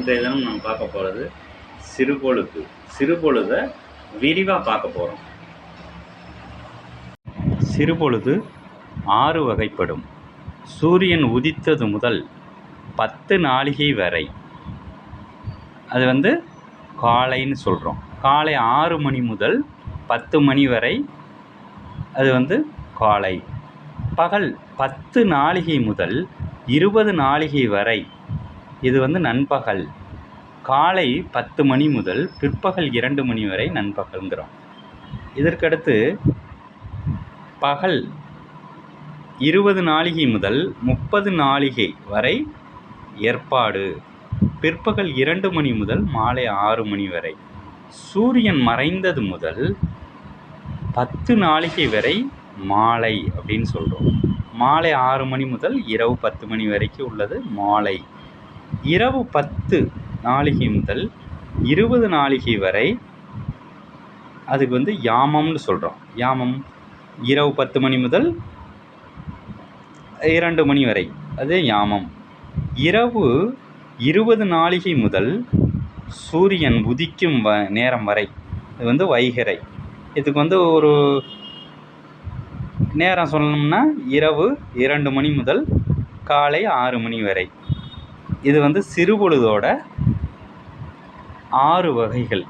இன்றைய தினம் நம்ம பார்க்க போகிறது சிறுபொழுது சிறுபொழுதை விரிவாக பார்க்க போகிறோம் சிறுபொழுது ஆறு வகைப்படும். சூரியன் உதித்தது முதல் பத்து நாளிகை வரை. அது வந்து காலைன்னு சொல்கிறோம் காலை ஆறு மணி முதல் பத்து மணி வரை. அது வந்து காலை. பகல் பத்து நாளிகை முதல் இருபது நாளிகை வரை. இது வந்து நண்பகல். காலை பத்து மணி முதல் பிற்பகல் இரண்டு மணி வரை நண்பகல்ங்கிறோம். இதற்கடுத்து பகல் இருபது நாளிகை முதல் முப்பது நாளிகை வரை ஏற்பாடு. பிற்பகல் இரண்டு மணி முதல் மாலை ஆறு மணி வரை. சூரியன் மறைந்தது முதல் பத்து நாளிகை வரை மாலை அப்படின்னு சொல்கிறோம் மாலை ஆறு மணி முதல் இரவு பத்து மணி வரைக்கும் உள்ளது மாலை. இரவு பத்து நாளிகை முதல் இருபது நாளிகை வரை அதுக்கு வந்து யாமம்னு சொல்கிறோம் யாமம் இரவு பத்து மணி முதல் இரண்டு மணி வரை. அது யாமம். இரவு இருபது நாளிகை முதல் சூரியன் உதிக்கும் வ நேரம் வரை. இது வந்து வைகறை. இதுக்கு வந்து ஒரு நேரம் சொல்லணும்னா இரவு இரண்டு மணி முதல் காலை ஆறு மணி வரை. இது வந்து சிறுபொழுதோட ஆறு வகைகள்.